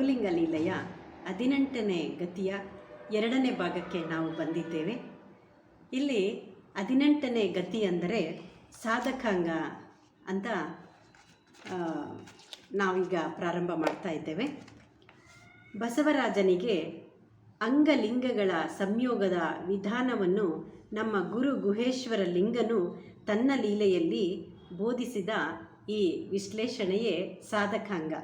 ಪ್ರಭುಲಿಂಗ ಲೀಲೆಯ ಹದಿನೆಂಟನೇ ಗತಿಯ ಎರಡನೇ ಭಾಗಕ್ಕೆ ನಾವು ಬಂದಿದ್ದೇವೆ. ಇಲ್ಲಿ ಹದಿನೆಂಟನೇ ಗತಿ ಅಂದರೆ ಸಾಧಕಾಂಗ ಅಂತ ನಾವೀಗ ಪ್ರಾರಂಭ ಮಾಡ್ತಾ ಇದ್ದೇವೆ. ಬಸವರಾಜನಿಗೆ ಅಂಗಲಿಂಗಗಳ ಸಂಯೋಗದ ವಿಧಾನವನ್ನು ನಮ್ಮ ಗುರು ಗುಹೇಶ್ವರ ಲಿಂಗನು ತನ್ನ ಲೀಲೆಯಲ್ಲಿ ಬೋಧಿಸಿದ ಈ ವಿಶ್ಲೇಷಣೆಯೇ ಸಾಧಕಾಂಗ.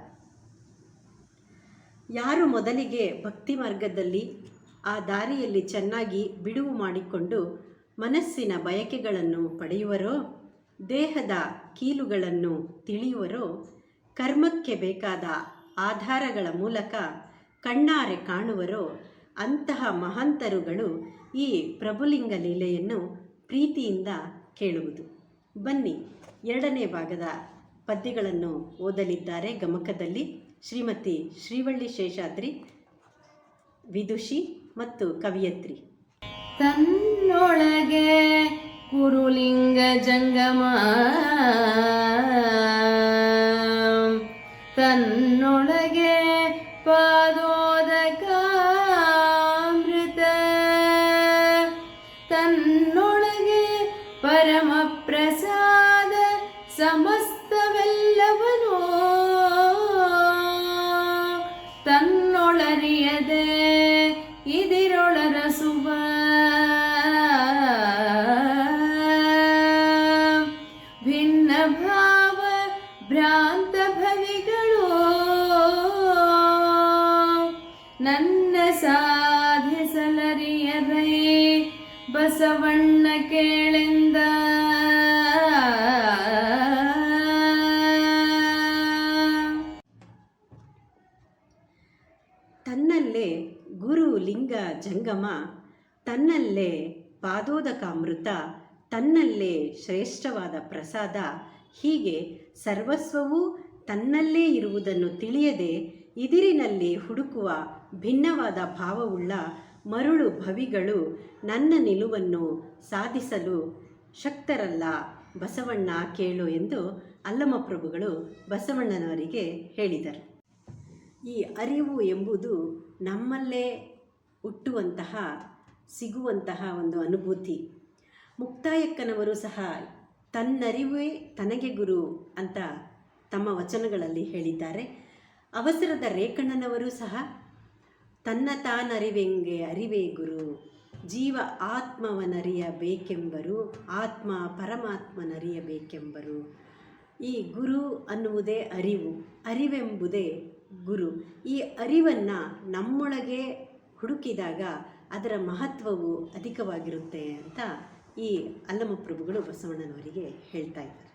ಯಾರು ಮೊದಲಿಗೆ ಭಕ್ತಿ ಮಾರ್ಗದಲ್ಲಿ ಆ ದಾರಿಯಲ್ಲಿ ಚೆನ್ನಾಗಿ ಬಿಡುವು ಮಾಡಿಕೊಂಡು ಮನಸ್ಸಿನ ಬಯಕೆಗಳನ್ನು ಪಡೆಯುವರೋ, ದೇಹದ ಕೀಲುಗಳನ್ನು ತಿಳಿಯುವರೋ, ಕರ್ಮಕ್ಕೆ ಬೇಕಾದ ಆಧಾರಗಳ ಮೂಲಕ ಕಣ್ಣಾರೆ ಕಾಣುವರೋ, ಅಂತಹ ಮಹಾಂತರುಗಳು ಈ ಪ್ರಭುಲಿಂಗ ಲೀಲೆಯನ್ನು ಪ್ರೀತಿಯಿಂದ ಕೇಳುವುದು. ಬನ್ನಿ ಎರಡನೇ ಭಾಗದ ಪದ್ಯಗಳನ್ನು ಓದಲಿದ್ದಾರೆ ಗಮಕದಲ್ಲಿ. ಶ್ರೀಮತಿ ಶ್ರೀವಳ್ಳಿ ಶೇಷಾದ್ರಿ ವಿದುಷಿ ಮತ್ತು ಕವಿಯತ್ರಿ. ತನ್ನೊಳಗೆ ಕುರುಲಿಂಗ ಜಂಗಮ. ತನ್ನೊಳಗೆ ಬಸವಣ್ಣ ಕೇಳೆಂದ. ತನ್ನಲ್ಲೇ ಗುರು ಲಿಂಗ ಜಂಗಮ, ತನ್ನಲ್ಲೇ ಪಾದೋದಕಾಮೃತ ತನ್ನಲ್ಲೇ ಶ್ರೇಷ್ಠವಾದ ಪ್ರಸಾದ, ಹೀಗೆ ಸರ್ವಸ್ವವೂ ತನ್ನಲ್ಲೇ ಇರುವುದನ್ನು ತಿಳಿಯದೆ, ಇದಿರಿನಲ್ಲಿ ಹುಡುಕುವ ಭಿನ್ನವಾದ ಭಾವವುಳ್ಳ ಮರುಳು ಭವಿಗಳು ನನ್ನ ನಿಲುವನ್ನು ಸಾಧಿಸಲು ಶಕ್ತರಲ್ಲ. ಬಸವಣ್ಣ ಕೇಳು ಎಂದು ಅಲ್ಲಮಪ್ರಭುಗಳು ಬಸವಣ್ಣನವರಿಗೆ ಹೇಳಿದರು. ಈ ಅರಿವು ಎಂಬುದು ನಮ್ಮಲ್ಲೇ ಹುಟ್ಟುವಂತಹ, ಸಿಗುವಂತಹ ಒಂದು ಅನುಭೂತಿ. ಮುಕ್ತಾಯಕ್ಕನವರು ಸಹ ತನ್ನರಿವೇ ತನಗೆ ಗುರು ಅಂತ ತಮ್ಮ ವಚನಗಳಲ್ಲಿ ಹೇಳಿದ್ದಾರೆ. ಅವಸರದ ರೇಖಣ್ಣನವರು ಸಹ ತನ್ನ ತಾನರಿವೆಂಗೆ ಅರಿವೇ ಗುರು. ಜೀವ ಆತ್ಮವನರಿಯಬೇಕೆಂಬರು, ಆತ್ಮ ಪರಮಾತ್ಮನರಿಯಬೇಕೆಂಬರು. ಈ ಗುರು ಅನ್ನುವುದೇ ಅರಿವು, ಅರಿವೆಂಬುದೇ ಗುರು. ಈ ಅರಿವನ್ನು ನಮ್ಮೊಳಗೆ ಹುಡುಕಿದಾಗ ಅದರ ಮಹತ್ವವು ಅಧಿಕವಾಗಿರುತ್ತೆ ಅಂತ ಈ ಅಲ್ಲಮಪ್ರಭುಗಳು ಬಸವಣ್ಣನವರಿಗೆ ಹೇಳ್ತಾ ಇದ್ದಾರೆ.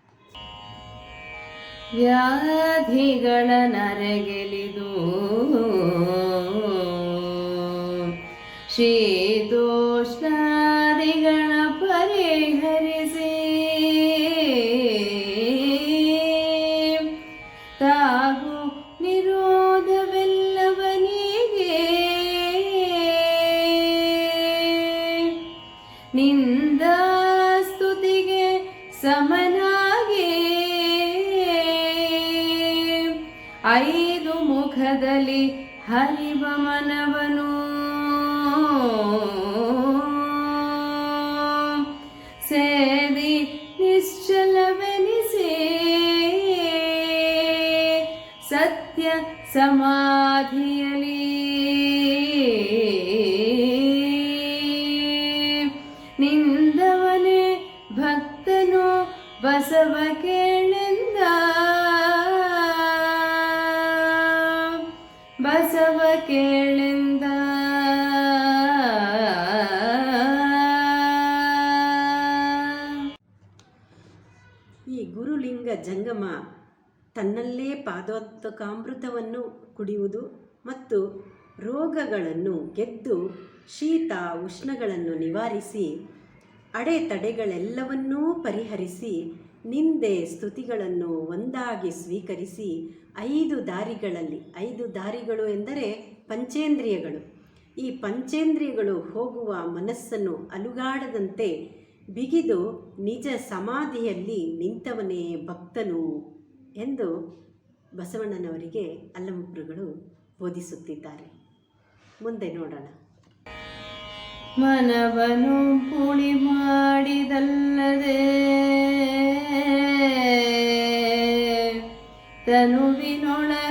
ವ್ಯಾಧಿಗಳ ನರಗೆಲಿದು ಸಮನಾಗಿ. ಐದು ಮುಖದಲ್ಲಿ ಹರಿವ ಮನವನು. ಸೇದಿ ನಿಶ್ಚಲವೆನಿಸೇ. ಸತ್ಯ ಸಮಾಧಿಯಲಿ ಭಕ್ತನು ಬಸವ ಕೇಳೆಂದ. ಬಸವ ಕೇಳೆಂದ. ಈ ಗುರುಲಿಂಗ ಜಂಗಮ ತನ್ನಲ್ಲೇ ಪಾದೋತ್ತಕಾಮೃತವನ್ನು ಕುಡಿಯುವುದು ಮತ್ತು ರೋಗಗಳನ್ನು ಗೆದ್ದು ಶೀತ ಉಷ್ಣಗಳನ್ನು ನಿವಾರಿಸಿ ಅಡೆತಡೆಗಳೆಲ್ಲವನ್ನೂ ಪರಿಹರಿಸಿ, ನಿಂದೆ ಸ್ತುತಿಗಳನ್ನು ಒಂದಾಗಿ ಸ್ವೀಕರಿಸಿ, ಐದು ದಾರಿಗಳಲ್ಲಿ, ಐದು ದಾರಿಗಳು ಎಂದರೆ ಪಂಚೇಂದ್ರಿಯಗಳು. ಈ ಪಂಚೇಂದ್ರಿಯಗಳು ಹೋಗುವ ಮನಸ್ಸನ್ನು ಅಲುಗಾಡದಂತೆ ಬಿಗಿದು ನಿಜ ಸಮಾಧಿಯಲ್ಲಿ ನಿಂತವನೇ ಭಕ್ತನು ಎಂದು ಬಸವಣ್ಣನವರಿಗೆ ಅಲ್ಲಮಪ್ರಗಳು ಬೋಧಿಸುತ್ತಿದ್ದಾರೆ. ಮುಂದೆ ನೋಡೋಣ. ಮನವನು ಪುಳಿ ಮಾಡಿದಲ್ಲದೆ. ತನುವಿನೊಳಗನು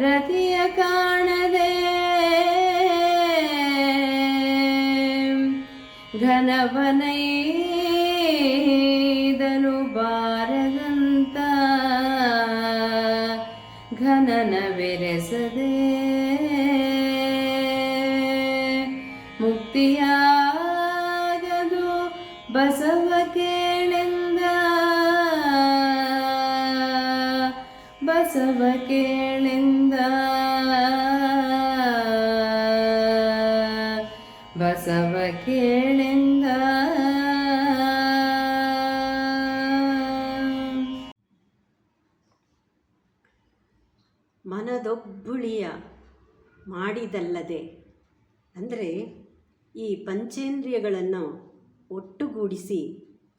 ರತಿಯ ಕಾಣದೆ. ಘನವನೈದನು ಬಾರದಂತ. ಘನನ ಬೆರೆಸದೆ. ಮುಕ್ತಿಯಾಗದು ಬಸವ ಕೇಳೆಂದ. ಬಸವ ಕೇಳೆಂದ ಮಾಡಿದಲ್ಲದೆ ಅಂದರೆ ಈ ಪಂಚೇಂದ್ರಿಯಗಳನ್ನು ಒಟ್ಟುಗೂಡಿಸಿ,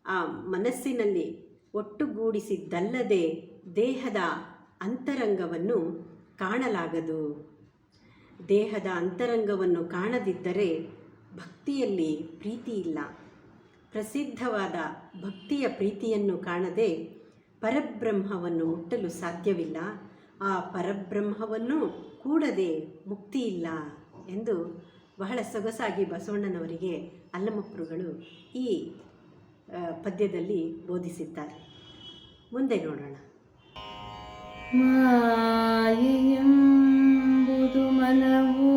ಆ ಮನಸ್ಸಿನಲ್ಲಿ ಒಟ್ಟುಗೂಡಿಸಿದ್ದಲ್ಲದೆ ದೇಹದ ಅಂತರಂಗವನ್ನು ಕಾಣಲಾಗದು. ದೇಹದ ಅಂತರಂಗವನ್ನು ಕಾಣದಿದ್ದರೆ ಭಕ್ತಿಯಲ್ಲಿ ಪ್ರೀತಿ ಇಲ್ಲ. ಪ್ರಸಿದ್ಧವಾದ ಭಕ್ತಿಯ ಪ್ರೀತಿಯನ್ನು ಕಾಣದೆ ಪರಬ್ರಹ್ಮವನ್ನು ಮುಟ್ಟಲು ಸಾಧ್ಯವಿಲ್ಲ. ಆ ಪರಬ್ರಹ್ಮವನ್ನು ಕೂಡದೆ ಮುಕ್ತಿ ಇಲ್ಲ ಎಂದು ಬಹಳ ಸೊಗಸಾಗಿ ಬಸವಣ್ಣನವರಿಗೆ ಅಲ್ಲಮಪ್ಪರುಗಳು ಈ ಪದ್ಯದಲ್ಲಿ ಬೋಧಿಸಿದ್ದಾರೆ. ಮುಂದೆ ನೋಡೋಣ. ಮಾಯೆಯೆಂಬುದು ಮನವು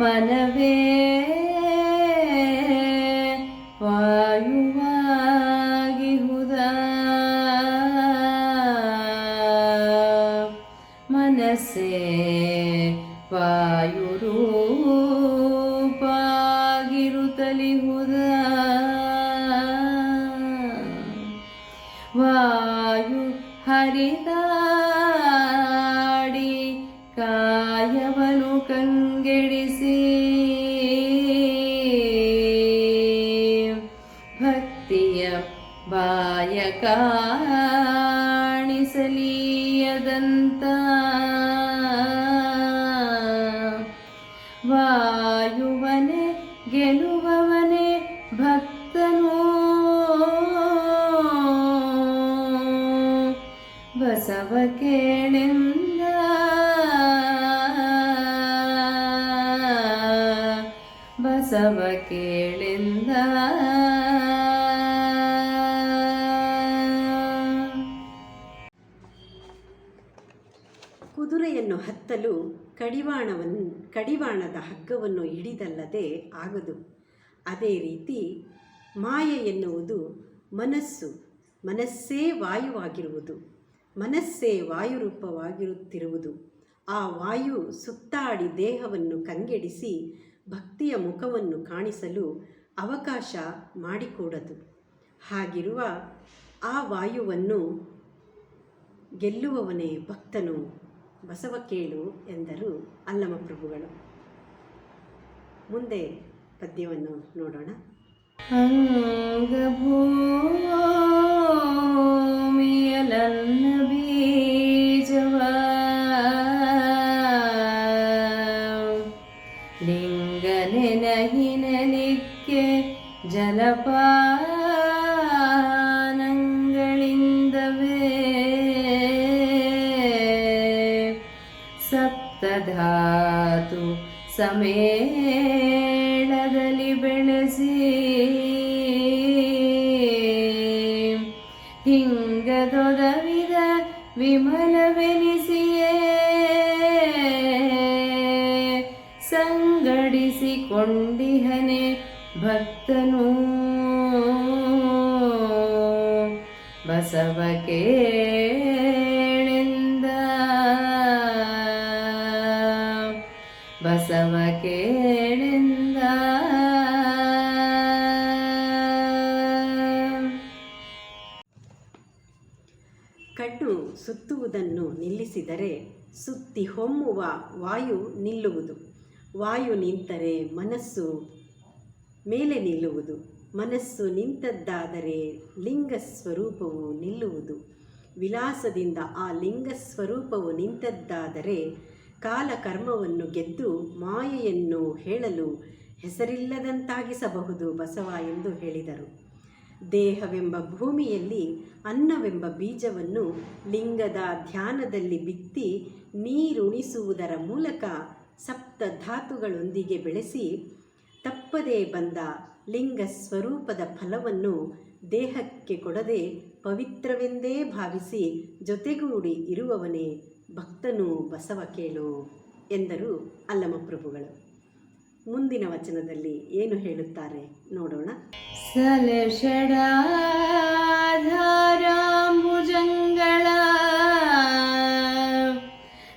ಮನವೇ ಕೇಳೆಂದ ಬಸವ ಕೇಳೆಂದ ಕುದುರೆಯನ್ನು ಹತ್ತಲು ಕಡಿವಾಣವನ್ನು ಕಡಿವಾಣದ ಹಗ್ಗವನ್ನು ಹಿಡಿದಲ್ಲದೆ ಆಗದು. ಅದೇ ರೀತಿ ಮಾಯೆ ಎನ್ನುವುದು ಮನಸ್ಸು, ಮನಸ್ಸೇ ವಾಯುವಾಗಿರುವುದು. ಮನಸ್ಸೇ ವಾಯುರೂಪವಾಗಿರುತ್ತಿರುವುದು. ಆ ವಾಯು ಸುತ್ತಾಡಿ ದೇಹವನ್ನು ಕಂಗೆಡಿಸಿ ಭಕ್ತಿಯ ಮುಖವನ್ನು ಕಾಣಿಸಲು ಅವಕಾಶ ಮಾಡಿಕೊಡದು. ಹಾಗಿರುವ ಆ ವಾಯುವನ್ನು ಗೆಲ್ಲುವವನೇ ಭಕ್ತನು ಬಸವ ಕೇಳು ಎಂದರು ಅಲ್ಲಮಪ್ರಭುಗಳು ಮುಂದೆ ಪದ್ಯವನ್ನು ನೋಡೋಣ. ಜಲಪಾನಗಳಿಂದವೇ ಸಪ್ತಧಾತು ಸಮೇಳದಲ್ಲಿ ಬೆಳೆಸಿ ಹಿಂಗದೊದವಿದ ವಿಮಲವೆನಿಸಿಯೇ ಸಂಗಡಿಸಿಕೊಂಡಿಹನೆ ಭಕ್ತನು ಬಸವ ಕೇಳಿಂದ ಬಸವ ಕೇಳಿಂದ ಕಣ್ಣು ಸುತ್ತುವುದನ್ನು ನಿಲ್ಲಿಸಿದರೆ ಸುತ್ತಿ ಹೊಮ್ಮುವ ವಾಯು ನಿಲ್ಲುವುದು. ವಾಯು ನಿಂತರೆ ಮನಸ್ಸು ಮೇಲೆ ನಿಲ್ಲುವುದು. ಮನಸ್ಸು ನಿಂತದ್ದಾದರೆ ಲಿಂಗ ಸ್ವರೂಪವು ನಿಲ್ಲುವುದು. ವಿಲಾಸದಿಂದ ಆ ಲಿಂಗ ಸ್ವರೂಪವು ನಿಂತದ್ದಾದರೆ ಕಾಲ ಕರ್ಮವನ್ನು ಗೆದ್ದು ಮಾಯೆಯನ್ನು ಹೇಳಲು ಹೆಸರಿಲ್ಲದಂತಾಗಿಸಬಹುದು ಬಸವ ಎಂದು ಹೇಳಿದರು. ದೇಹವೆಂಬ ಭೂಮಿಯಲ್ಲಿ ಅನ್ನವೆಂಬ ಬೀಜವನ್ನು ಲಿಂಗದ ಧ್ಯಾನದಲ್ಲಿ ಬಿತ್ತಿ ನೀರುಣಿಸುವುದರ ಮೂಲಕ ಸಪ್ತ ಧಾತುಗಳೊಂದಿಗೆ ಬೆಳೆಸಿ ತಪ್ಪದೇ ಬಂದ ಲಿಂಗ ಸ್ವರೂಪದ ಫಲವನ್ನು ದೇಹಕ್ಕೆ ಕೊಡದೆ ಪವಿತ್ರವೆಂದೇ ಭಾವಿಸಿ ಜೊತೆಗೂಡಿ ಇರುವವನೇ ಭಕ್ತನು ಬಸವ ಕೇಳು ಎಂದರು ಅಲ್ಲಮಪ್ರಭುಗಳು ಮುಂದಿನ ವಚನದಲ್ಲಿ ಏನು ಹೇಳುತ್ತಾರೆ ನೋಡೋಣ. ಸಲಷಡಾಧಾರಾಂಬುಜಂಗಳ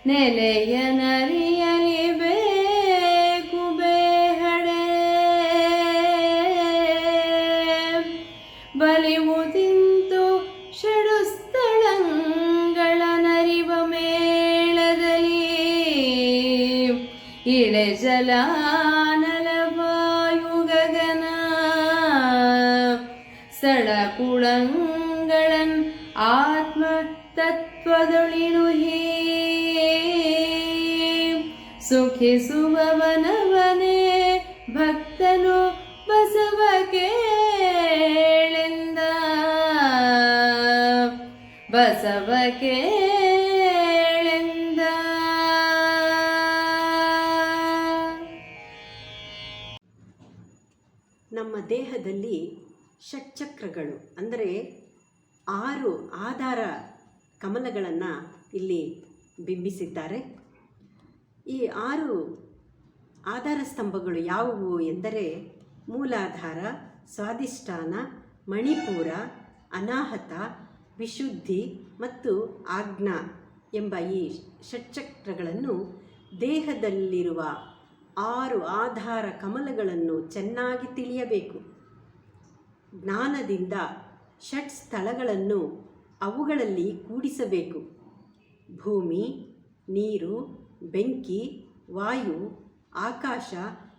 ನೆಲೆಯ ಷಟ್ಚಕ್ರಗಳು ಅಂದರೆ ಆರು ಆಧಾರ ಕಮಲಗಳನ್ನು ಇಲ್ಲಿ ಬಿಂಬಿಸಿದ್ದಾರೆ. ಈ ಆರು ಆಧಾರ ಸ್ತಂಭಗಳು ಯಾವುವು ಎಂದರೆ ಮೂಲಾಧಾರ ಸ್ವಾದಿಷ್ಠಾನ ಮಣಿಪುರ, ಅನಾಹತ, ವಿಶುದ್ಧಿ ಮತ್ತು ಆಜ್ಞಾ ಎಂಬ ಈ ಷಟ್ಚಕ್ರಗಳನ್ನು ದೇಹದಲ್ಲಿರುವ ಆರು ಆಧಾರ ಕಮಲಗಳನ್ನು ಚೆನ್ನಾಗಿ ತಿಳಿಯಬೇಕು. ಜ್ಞಾನದಿಂದ ಷಟ್ ಸ್ಥಳಗಳನ್ನು ಅವುಗಳಲ್ಲಿ ಕೂಡಿಸಬೇಕು. ಭೂಮಿ, ನೀರು, ಬೆಂಕಿ, ವಾಯು, ಆಕಾಶ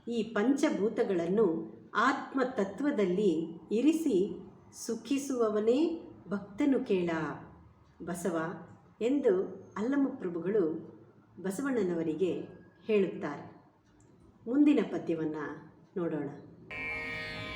ಈ ಪಂಚಭೂತಗಳನ್ನು ಆತ್ಮತತ್ವದಲ್ಲಿ ಇರಿಸಿ ಸುಖಿಸುವವನೇ ಭಕ್ತನು ಕೇಳ. ಬಸವ ಎಂದು ಅಲ್ಲಮಪ್ರಭುಗಳು ಬಸವಣ್ಣನವರಿಗೆ ಹೇಳುತ್ತಾರೆ. ಮುಂದಿನ ಪದ್ಯವನ್ನು ನೋಡೋಣ.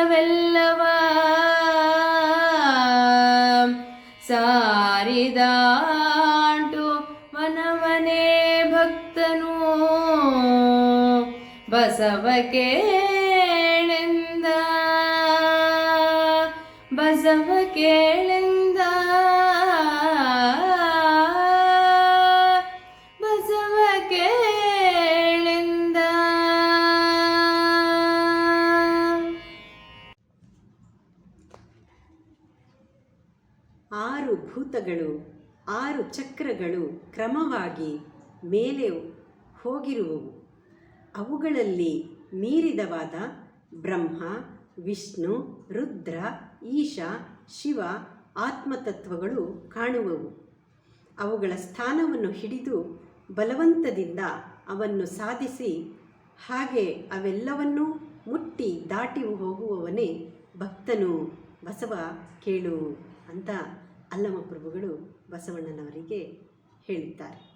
ಎಂತವೆಲ್ಲವ ಸಾರಿದಾಂಟು ಮನಮನೆ ಭಕ್ತನು ಬಸವ ಕೇಳೆಂದ ಬಸವ ಕೇಳೆಂದ ಆರು ಭೂತಗಳು, ಆರು ಚಕ್ರಗಳು ಕ್ರಮವಾಗಿ ಮೇಲೆ ಹೋಗಿರುವವು. ಅವುಗಳಲ್ಲಿ ಮೀರಿದವಾದ ಬ್ರಹ್ಮ, ವಿಷ್ಣು, ರುದ್ರ, ಈಶ, ಶಿವ ಆತ್ಮತತ್ವಗಳು ಕಾಣುವವು. ಅವುಗಳ ಸ್ಥಾನವನ್ನು ಹಿಡಿದು ಬಲವಂತದಿಂದ ಅವನ್ನು ಸಾಧಿಸಿ ಹಾಗೆ ಅವೆಲ್ಲವನ್ನೂ ಮುಟ್ಟಿ ದಾಟಿ ಹೋಗುವವನೇ ಭಕ್ತನು ಬಸವ ಕೇಳು ಅಂತ ಅಲ್ಲಮಪ್ರಭುಗಳು ಬಸವಣ್ಣನವರಿಗೆ ಹೇಳಿದ್ದಾರೆ.